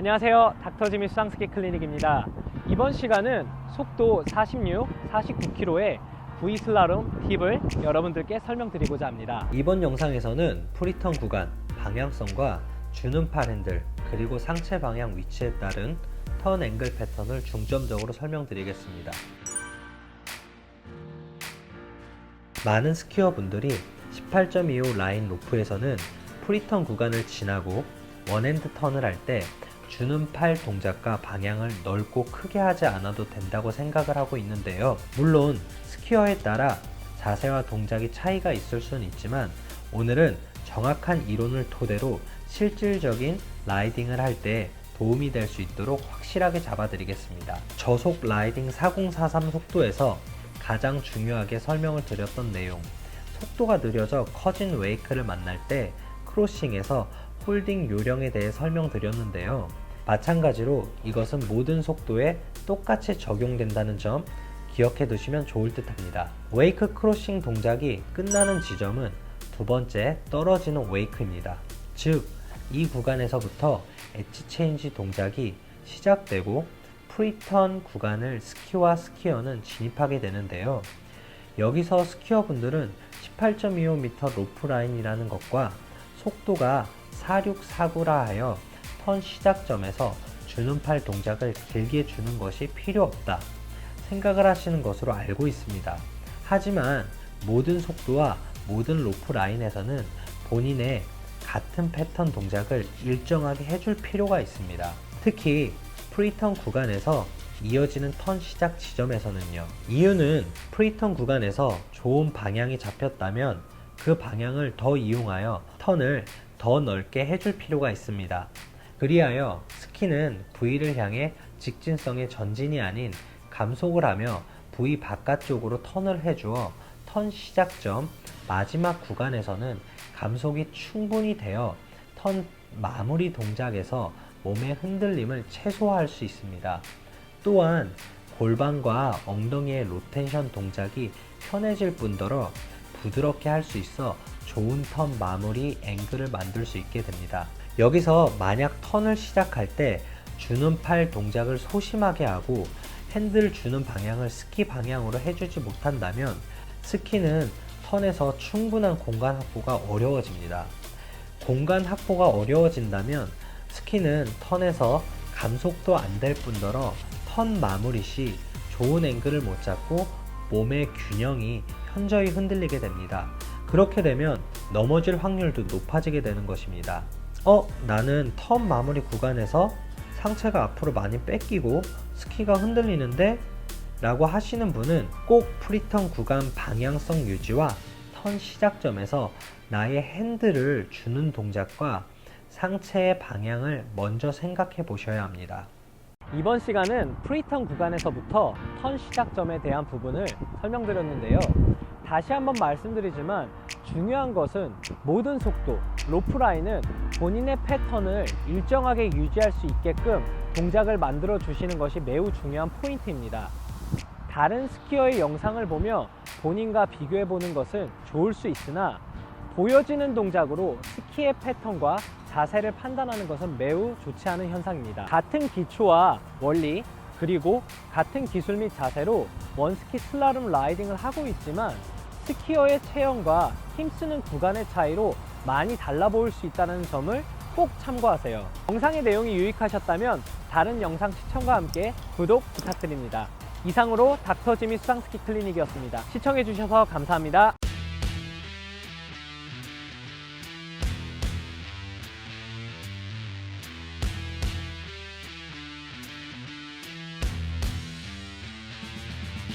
안녕하세요. 닥터지미 수상스키 클리닉입니다. 이번 시간은 속도 46, 49km의 V 슬라롬 팁을 여러분들께 설명드리고자 합니다. 이번 영상에서는 프리턴 구간, 방향성과 주는 팔 핸들, 그리고 상체 방향 위치에 따른 턴 앵글 패턴을 중점적으로 설명드리겠습니다. 많은 스키어 분들이 18.25 라인 로프에서는 프리턴 구간을 지나고 원핸드 턴을 할때 주는 팔 동작과 방향을 넓고 크게 하지 않아도 된다고 생각을 하고 있는데요. 물론 스키어에 따라 자세와 동작이 차이가 있을 수는 있지만 오늘은 정확한 이론을 토대로 실질적인 라이딩을 할 때 도움이 될 수 있도록 확실하게 잡아드리겠습니다. 저속 라이딩 4043 속도에서 가장 중요하게 설명을 드렸던 내용 속도가 느려져 커진 웨이크를 만날 때 크로싱에서 홀딩 요령에 대해 설명드렸는데요. 마찬가지로 이것은 모든 속도에 똑같이 적용된다는 점 기억해 두시면 좋을 듯 합니다. 웨이크 크로싱 동작이 끝나는 지점은 두 번째 떨어지는 웨이크입니다. 즉, 이 구간에서부터 엣지 체인지 동작이 시작되고 프리턴 구간을 스키와 스키어는 진입하게 되는데요. 여기서 스키어 분들은 18.25m 로프 라인이라는 것과 속도가 4649라 하여 턴 시작점에서 주는 팔 동작을 길게 주는 것이 필요 없다 생각을 하시는 것으로 알고 있습니다. 하지만 모든 속도와 모든 로프 라인에서는 본인의 같은 패턴 동작을 일정하게 해줄 필요가 있습니다. 특히 프리턴 구간에서 이어지는 턴 시작 지점에서는요. 이유는 프리턴 구간에서 좋은 방향이 잡혔다면 그 방향을 더 이용하여 턴을 더 넓게 해줄 필요가 있습니다. 그리하여 스키는 V를 향해 직진성의 전진이 아닌 감속을 하며 V 바깥쪽으로 턴을 해주어 턴 시작점 마지막 구간에서는 감속이 충분히 되어 턴 마무리 동작에서 몸의 흔들림을 최소화할 수 있습니다. 또한 골반과 엉덩이의 로텐션 동작이 편해질 뿐더러 부드럽게 할 수 있어 좋은 턴 마무리 앵글을 만들 수 있게 됩니다. 여기서 만약 턴을 시작할 때 주는 팔 동작을 소심하게 하고 핸들 주는 방향을 스키 방향으로 해주지 못한다면 스키는 턴에서 충분한 공간 확보가 어려워집니다. 공간 확보가 어려워진다면 스키는 턴에서 감속도 안 될 뿐더러 턴 마무리 시 좋은 앵글을 못 잡고 몸의 균형이 현저히 흔들리게 됩니다. 그렇게 되면 넘어질 확률도 높아지게 되는 것입니다. 어, 나는 턴 마무리 구간에서 상체가 앞으로 많이 뺏기고 스키가 흔들리는데? 라고 하시는 분은 꼭 프리턴 구간 방향성 유지와 턴 시작점에서 나의 핸들을 주는 동작과 상체의 방향을 먼저 생각해 보셔야 합니다. 이번 시간은 프리턴 구간에서부터 턴 시작점에 대한 부분을 설명드렸는데요. 다시 한번 말씀드리지만 중요한 것은 모든 속도, 로프 라인은 본인의 패턴을 일정하게 유지할 수 있게끔 동작을 만들어 주시는 것이 매우 중요한 포인트입니다. 다른 스키어의 영상을 보며 본인과 비교해 보는 것은 좋을 수 있으나 보여지는 동작으로 스키의 패턴과 자세를 판단하는 것은 매우 좋지 않은 현상입니다. 같은 기초와 원리 그리고 같은 기술 및 자세로 원스키 슬라름 라이딩을 하고 있지만 스키어의 체형과 힘쓰는 구간의 차이로 많이 달라 보일 수 있다는 점을 꼭 참고하세요. 영상의 내용이 유익하셨다면 다른 영상 시청과 함께 구독 부탁드립니다. 이상으로 닥터지미 수상스키 클리닉이었습니다. 시청해주셔서 감사합니다.